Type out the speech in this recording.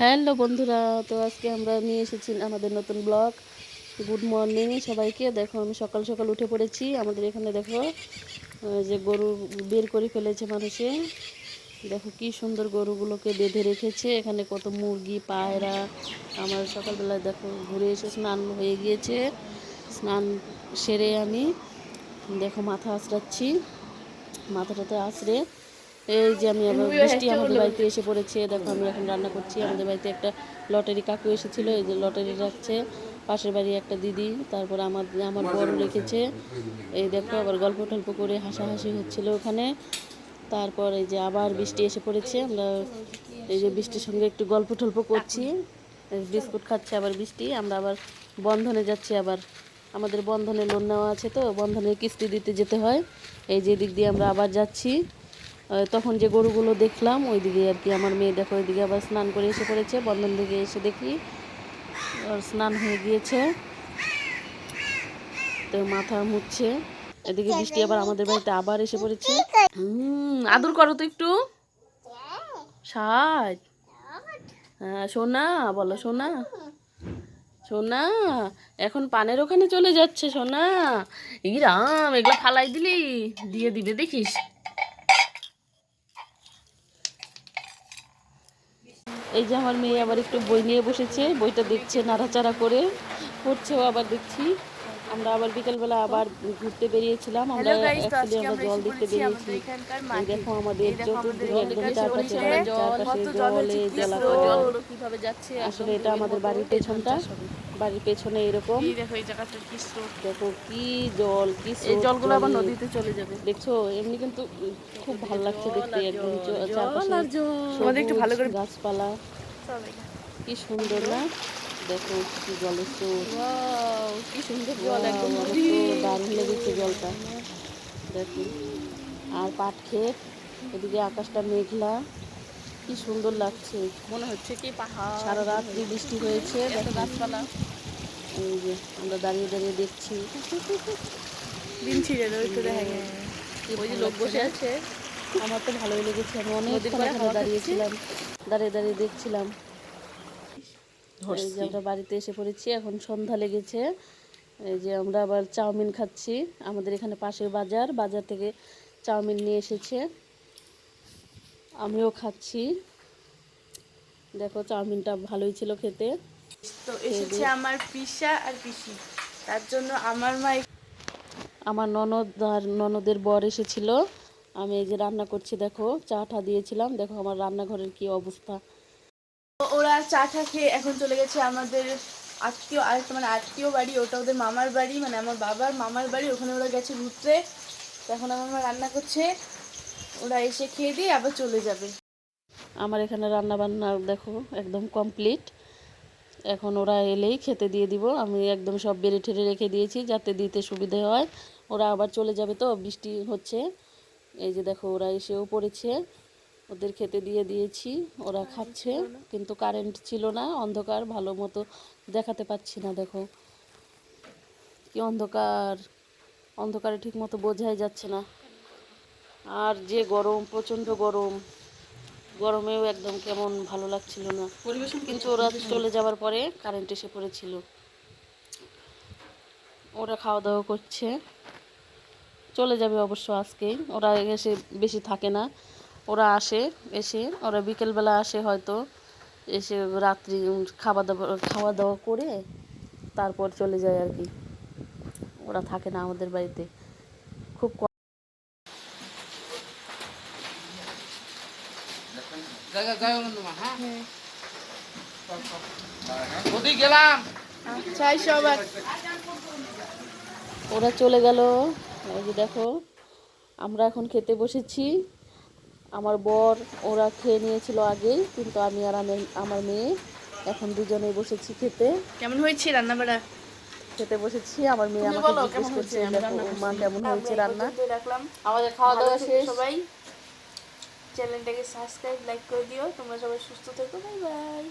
Hello বন্ধুরা, তো আজকে আমরা নিয়ে এসেছি আমাদের নতুন ব্লগ। গুড মর্নিং সবাইকে। দেখো, আমি সকাল সকাল উঠে পড়েছি। আমাদের এখানে দেখো যে গরু বের করে ফেলেছে মানুষে। দেখো কি সুন্দর গরুগুলোকে বেঁধে রেখেছে। এখানে কত মুরগি, পায়রা। আমার সকালবেলায় দেখো ঘুরে এসে স্নান হয়ে গিয়েছে। স্নান সেরে আমি, দেখো মাথা আঁচড়াচ্ছি। মাথাটাতে আঁচড়ে এই যে আমি আবার বৃষ্টি আমাদের বাড়িতে এসে পড়েছে। দেখো আমি এখন রান্না করছি। আমাদের বাড়িতে একটা লটারি কাকু এসেছিল এই যে লটারি রাখছে। পাশের বাড়ি একটা দিদি তারপর আমার আমার বড় রেখেছে। এই দেখো আবার গল্প টল্প করে হাসাহাসি হচ্ছিল ওখানে। তারপর এই যে আবার বৃষ্টি এসে পড়েছে। আমরা এই যে বৃষ্টির সঙ্গে একটু গল্প টল্প করছি। বিস্কুট খাচ্ছে আবার বৃষ্টি। আমরা আবার বন্ধনে যাচ্ছি আবার। আমাদের বন্ধনে লোন নেওয়া আছে তো বন্ধনের কিস্তি দিতে যেতে হয়। এই যে দিক দিয়ে আমরা আবার যাচ্ছি। তখন যে গরুগুলো দেখলাম ওই দিকে আর কি আমার মেয়ে দেখো, ওইদিকে আবার স্নান করে এসে পড়েছে। বন্ধন দিকে এসে দেখি, ওর স্নান হয়ে গিয়েছে। তো মাথা মুচ্ছে এদিকে বৃষ্টি আবার আমাদের বাড়িতে আবার এসে পড়েছে। হুম, আদর করো তো একটু। সাজ। হ্যাঁ সোনা, বলো সোনা। সোনা, এখন পানের ওখানে চলে যাচ্ছে সোনা। ই রাম, এগুলো ফালাই দিলি? দিয়ে দিবে, দেখিস। এই যে আমার মেয়ে আবার একটু বই নিয়ে বসেছে, বইটা দেখছে, নাড়াচাড়া করে পড়ছেও আবার দেখছি। আমরা আবার বিকেলবেলা আবার ঘুরতে বেরিয়েছিলাম আমরা অ্যাকচুয়ালি আমরা জল দেখতে বেরিয়েছি। এই দেখো আমাদের চতুর্দিকে একদম চারপাশে চারপাশে জলে জলাশয় কীভাবে যাচ্ছে আসলে এটা আমাদের বাড়ির পেছনটা বাড়ির পেছনে এরকম। এই দেখো কি স্রোত। দেখো কি জল কি এই জলগুলো আবার নদীতে চলে যাবে। দেখছ এমনি কিন্তু খুব ভালো লাগছে দেখতে একদম চারপাশে একটু ভালো করে গাছপালা। কি সুন্দর না? দেখো কি জলের স্রোত। সুন্দর জল একদম দারুণ লেগেছে জলটা। দেখো আর পাট ক্ষেত এদিকে আকাশটা মেঘলা। কি সুন্দর লাগছে। মনে হচ্ছে কি পাহাড়। সারা রাত্রি বৃষ্টি হয়েছে গাছপালা। এই যে আমরা দাঁড়িয়ে দাঁড়িয়ে দেখছি। দিন ছিঁড়ে দেবে একটু দেখা ওই যে লোক বসে আছে। আমার তো ভালোই লেগেছে। আমি অনেকক্ষণ দাঁড়িয়েছিলাম। দাঁড়িয়ে দাঁড়িয়ে দেখছিলাম। যে আমরা বাড়িতে এসে পড়েছি এখন সন্ধ্যা লেগেছে। এই যে আমরা আবার চাউমিন খাচ্ছি। আমাদের এখানে পাশের বাজার বাজার থেকে চাউমিন নিয়ে এসেছে। আমিও খাচ্ছি। দেখো চাউমিনটা ভালোই ছিল খেতে। তো এসেছে আমার পিসা আর পিসি। তার জন্য আমার মা আমার ননদ আর ননদের বর এসেছিল। আমি এই যে রান্না করছি দেখো চা টা দিয়েছিলাম। দেখো আমার রান্নাঘরের কি অবস্থা। ওরা চা টা খেয়ে এখন চলে গেছে আমাদের আত্মীয়, আরেকটা মানে আত্মীয় বাড়ি, ওটা ওদের মামার বাড়ি মানে আমার বাবার মামার বাড়ি, ওখানে ওরা গেছে ঘুরতে। এখন আমার মা রান্না করছে। ওরা এসে খেয়ে দিয়ে আবার চলে যাবে। আমার এখানে রান্না বান্না দেখো, একদম কমপ্লিট এখন ওরা এলেই খেতে দিয়ে দিব। আমি একদম সব বেড়ে ঠেড়ে রেখে দিয়েছি যাতে দিতে সুবিধে হয়। ওরা আবার চলে যাবে তো, বৃষ্টি হচ্ছে। এই যে দেখো, ওরা এসেও পড়েছে। ওদের খেতে দিয়ে দিয়েছি ওরা খাচ্ছে কিন্তু কারেন্ট ছিল না অন্ধকার ভালো মতো দেখাতে পাচ্ছি না দেখো। কি অন্ধকার অন্ধকারে ঠিক মতো বোঝাই যাচ্ছে না। আর যে গরম প্রচণ্ড গরম গরমেও একদম কেমন ভালো লাগছিল না। পরিবেশন কিন্তু ওরা চলে যাওয়ার পরে কারেন্ট এসে পড়েছিল। ওরা খাওয়া দাওয়া করছে। চলে যাবে অবশ্য আজকেই ওরা এসে বেশি থাকে না। ওরা আসে এসে ওরা বিকেলবেলা আসে হয়তো। এসে রাত্রি খাওয়া দাওয়া খাওয়া দাওয়া করে তারপর চলে যায় আর কি। ওরা থাকে না আমাদের বাড়িতে। খুব হ্যাঁ। গেলাম? আচ্ছা ওরা চলে গেল। এই যে দেখো আমরা এখন খেতে বসেছি। আমার বর ওরা খেয়ে নিয়েছিল আগেই কিন্তু আমি আর আমার মেয়ে এখন দুজনে বসেছি খেতে। কেমন হয়েছে রান্না বাড়া খেতে বসেছি আমার মেয়ে আমাকে জিজ্ঞেস করছে মা কেমন হয়েছে রান্না? রাখলাম আমাদের খাওয়া দাওয়া শেষ। সবাই চ্যানেলটাকে সাবস্ক্রাইব লাইক করে দিও। তোমরা সবাই সুস্থ থেকো বাই বাই।